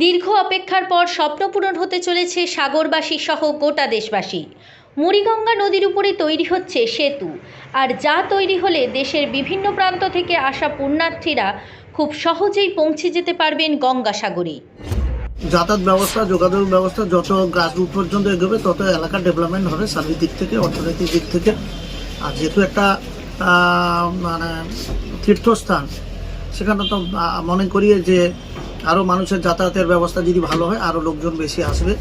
দীর্ঘ অপেক্ষার পর স্বপ্নপূরণ হতে চলেছে সাগরবাসী সহ গোটা দেশবাসী। মুড়িগঙ্গা নদীর উপরে তৈরি হচ্ছে সেতু। আর যা তৈরি হলে দেশের বিভিন্ন প্রান্ত থেকে আসা পুণ্যার্থীরা খুব সহজেই পৌঁছে যেতে পারবেন গঙ্গাসাগরে। যাতায়াত ব্যবস্থা, যোগাযোগ ব্যবস্থা, যত গ্রাসরুট পর্যন্ত এগোবে, তত এলাকার ডেভেলপমেন্ট হবে সার্বিক দিক থেকে, অর্থনৈতিক দিক থেকে। আর যেহেতু একটা মানে তীর্থস্থান, সেখানে তো মনে করি যে আরও মানুষের যাতায়াতের ব্যবস্থা যদি ভালো হয় আরও লোকজন বেশি আসবে।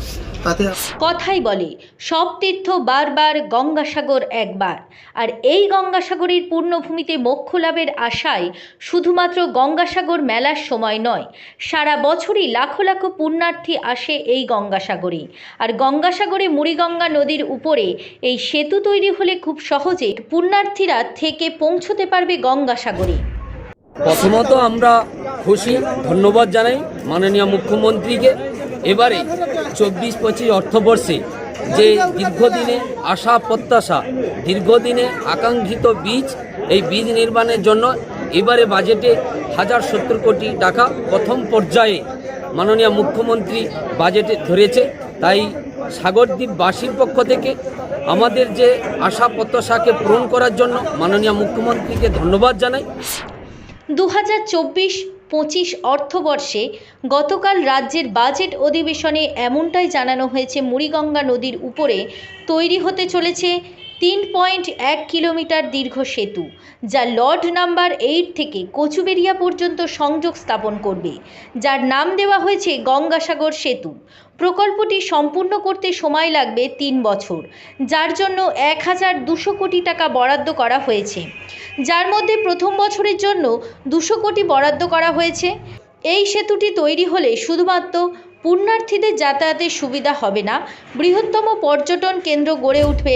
তাতে কথাই বলে, সব তীর্থ বারবার গঙ্গাসাগর একবার। আর এই গঙ্গাসাগরের পূর্ণভূমিতে মোক্ষ লাভের আশায় শুধুমাত্র গঙ্গাসাগর মেলার সময় নয়, সারা বছরই লাখো লাখো পুণ্যার্থী আসে এই গঙ্গাসাগরে। আর গঙ্গাসাগরে মুড়িগঙ্গা নদীর উপরে এই সেতু তৈরি হলে খুব সহজে পুণ্যার্থীরা থেকে পৌঁছতে পারবে গঙ্গাসাগরে। প্রথমত আমরা খুশি, ধন্যবাদ জানাই মাননীয় মুখ্যমন্ত্রীকে। এবারে চব্বিশ পঁচিশ অর্থবর্ষে যে দীর্ঘদিনে আশা, প্রত্যাশা, দীর্ঘদিনে আকাঙ্ক্ষিত বীজ, এই বীজ নির্মাণের জন্য এবারে বাজেটে হাজার সত্তর কোটি টাকা প্রথম পর্যায়ে মাননীয় মুখ্যমন্ত্রী বাজেটে ধরেছে। তাই সাগরদ্বীপবাসীর পক্ষ থেকে আমাদের যে আশা, প্রত্যাশাকে পূরণ করার জন্য মাননীয় মুখ্যমন্ত্রীকে ধন্যবাদ জানাই। দু হাজার চব্বিশ পঁচিশ অর্থবর্ষে গতকাল রাজ্যের বাজেট অধিবেশনে এমনটাই জানানো হয়েছে মুড়িগঙ্গা নদীর উপরে তৈরি হতে চলেছে তিন পয়েন্ট এক কিলোমিটার দীর্ঘ সেতু, যা লর্ড নাম্বার এইট থেকে কচুবেরিয়া পর্যন্ত সংযোগ স্থাপন করবে, যার নাম দেওয়া হয়েছে গঙ্গাসাগর সেতু। প্রকল্পটি সম্পূর্ণ করতে সময় লাগবে তিন বছর, যার জন্য এক হাজার দুশো কোটি টাকা বরাদ্দ করা হয়েছে। যার মধ্যে প্রথম বছরের জন্য দুশো কোটি বরাদ্দ করা হয়েছে। এই সেতুটি তৈরি হলে শুধুমাত্র পুণ্যার্থীদের যাতায়াতের সুবিধা হবে না, বৃহত্তম পর্যটন কেন্দ্র গড়ে উঠবে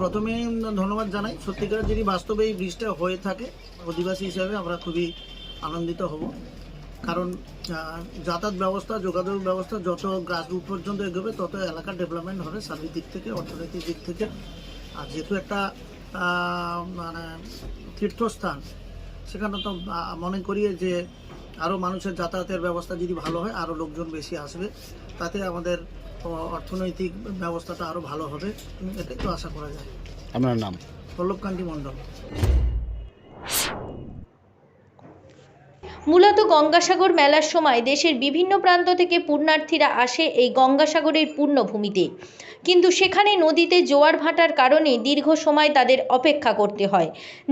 প্রথমে ধন্যবাদ জানাই। সত্যিকার যদি বাস্তবে এই ব্রিজটা হয়ে থাকে, অধিবাসী হিসাবে আমরা খুবই আনন্দিত হব। কারণ যাতায়াত ব্যবস্থা, যোগাযোগ ব্যবস্থা যত গ্রাসরুট পর্যন্ত এগোবে, তত এলাকার ডেভেলপমেন্ট হবে সার্বিক দিক থেকে, অর্থনৈতিক দিক থেকে। আর যেহেতু একটা মানে তীর্থস্থান, সেখানে তো মনে করি যে আরও মানুষের যাতায়াতের ব্যবস্থা যদি ভালো হয় আরও লোকজন বেশি আসবে তাতে আমাদের অর্থনৈতিক ব্যবস্থাটা আরও ভালো হবে। এটাই তো আশা করা যায়। আপনার নাম? পল্লবকান্তি মণ্ডল। মূলত গঙ্গাসাগর মেলার সময় দেশের বিভিন্ন প্রান্ত থেকে পুণ্যার্থীরা আসে এই গঙ্গাসাগরের পূর্ণভূমিতে। কিন্তু সেখানে নদীতে জোয়ার ভাটার কারণে দীর্ঘ সময় তাদের অপেক্ষা করতে হয়,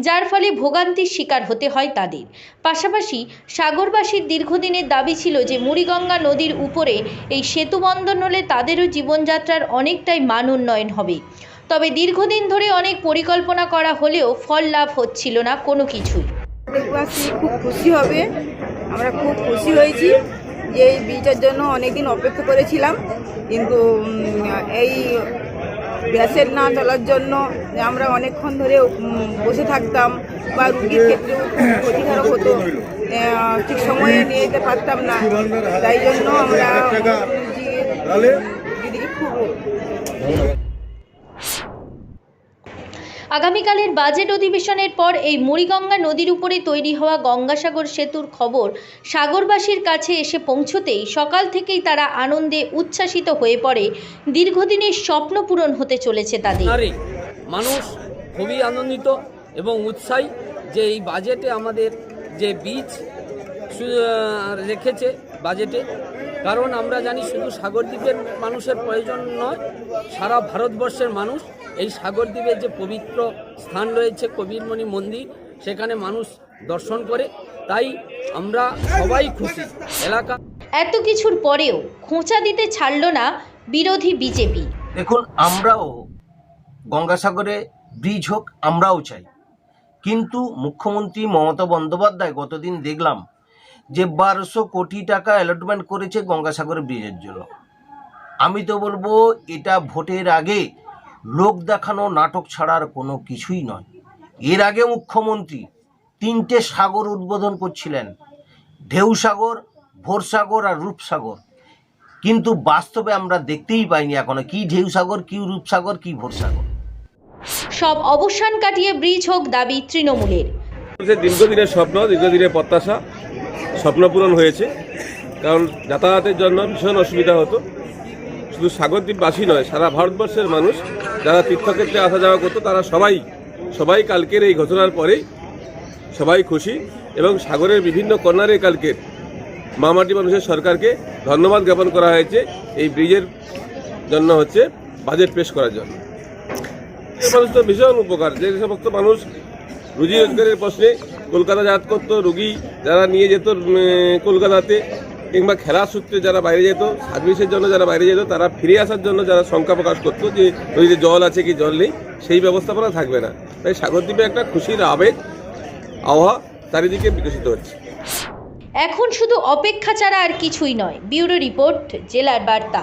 যার ফলে ভোগান্তির শিকার হতে হয় তাদের। পাশাপাশি সাগরবাসীর দীর্ঘদিনের দাবি ছিল যে মুড়িগঙ্গা নদীর উপরে এই সেতু বন্ধন হলে তাদেরও জীবনযাত্রার অনেকটাই মান উন্নয়ন হবে। তবে দীর্ঘদিন ধরে অনেক পরিকল্পনা করা হলেও ফল লাভ হচ্ছিল না কোনো কিছুই। খুব খুশি হবে। আমরা খুব খুশি হয়েছি। যে এই বীজের জন্য অনেকদিন অপেক্ষা করেছিলাম কিন্তু এই গ্যাসের না চলার জন্য আমরা অনেকক্ষণ ধরে বসে থাকতাম বা রুগীর ক্ষেত্রেও ক্ষতিকারক হতো। ঠিক সময়ে নিয়ে যেতে পারতাম না। তাই জন্য আমরা দিদিকে খুব আগামীকালের বাজেট অধিবেশনের পর এই মুড়িগঙ্গা নদীর উপরে তৈরি হওয়া গঙ্গাসাগর সেতুর খবর সাগরবাসীর কাছে এসে পৌঁছতেই সকাল থেকেই তারা আনন্দে উচ্ছ্বাসিত হয়ে পড়ে। দীর্ঘদিনের স্বপ্ন পূরণ হতে চলেছে তাদের। মানুষ খুবই আনন্দিত এবং উৎসাহী যে এই বাজেটে আমাদের যে বীজ রেখেছে বাজেটে কারণ আমরা জানি শুধু সাগরদ্বীপের মানুষের প্রয়োজন নয় সারা ভারতবর্ষের মানুষ এই সাগরদ্বীপের যে পবিত্র স্থান রয়েছে কবিরমণি মন্দির সেখানে মানুষ দর্শন করে। তাই আমরা সবাই খুশি। এলাকা এত কিছুর পরেও খোঁচা দিতে ছাড়ল না বিরোধী বিজেপি। দেখুন আমরাও গঙ্গাসাগরে ব্রিজ হোক আমরাও চাই। কিন্তু মুখ্যমন্ত্রী মমতা বন্দ্যোপাধ্যায় গতদিন দেখলাম যে বারোশো কোটি টাকা অ্যালটমেন্ট করেছে গঙ্গাসাগরে ব্রিজের জন্য। আমি তো বলব এটা ভোটের আগে লোক দেখানো নাটক ছাড়ার কোনো কিছুই নয়। এর আগে মুখ্যমন্ত্রী তিনটে সাগর উদ্বোধন করছিলেন ঢেউসাগর ভোরসাগর আর রূপসাগর। কিন্তু বাস্তবে আমরা দেখতেই পাইনি এখনও কি ঢেউসাগর কি রূপসাগর কি ভোরসাগর। সব অবসান কাটিয়ে ব্রিজ হোক দাবি তৃণমূলের। দীর্ঘদিনের স্বপ্ন দীর্ঘদিনের প্রত্যাশা স্বপ্ন পূরণ হয়েছে। কারণ যাতায়াতের জন্য ভীষণ অসুবিধা হতো। শুধু সাগরদ্বীপবাসী নয়, সারা ভারতবর্ষের মানুষ যারা তীর্থক্ষেত্রে আসা যাওয়া করতো, তারা সবাই সবাই কালকের এই ঘটনার পরেই সবাই খুশি এবং সাগরের বিভিন্ন কর্নারে কালকের মামাটি মানুষের সরকারকে ধন্যবাদ জ্ঞাপন করা হয়েছে। এই ব্রিজের জন্য হচ্ছে বাজেট পেশ করার জন্য। মানুষ তো ভীষণ উপকার। যে সমস্ত মানুষ রুজি রোজগারের প্রশ্নে কলকাতা যাতায়াত করতো, রুগী যারা নিয়ে যেত কলকাতাতে, কিংবা খেলার সূত্রে যারা বাইরে যেত, সার্ভিসের জন্য যারা বাইরে যেত, তারা ফিরে আসার জন্য যারা শঙ্কা প্রকাশ করতো যে নদীতে জল আছে কি জল নেই, সেই ব্যবস্থাপনা থাকবে না। তাই সাগরদ্বীপে একটা খুশির আবেগ, আবহাওয়া চারিদিকে বিকশিত হচ্ছে। এখন শুধু অপেক্ষা ছাড়া আর কিছুই নয়। ব্যুরো রিপোর্ট, জেলার বার্তা।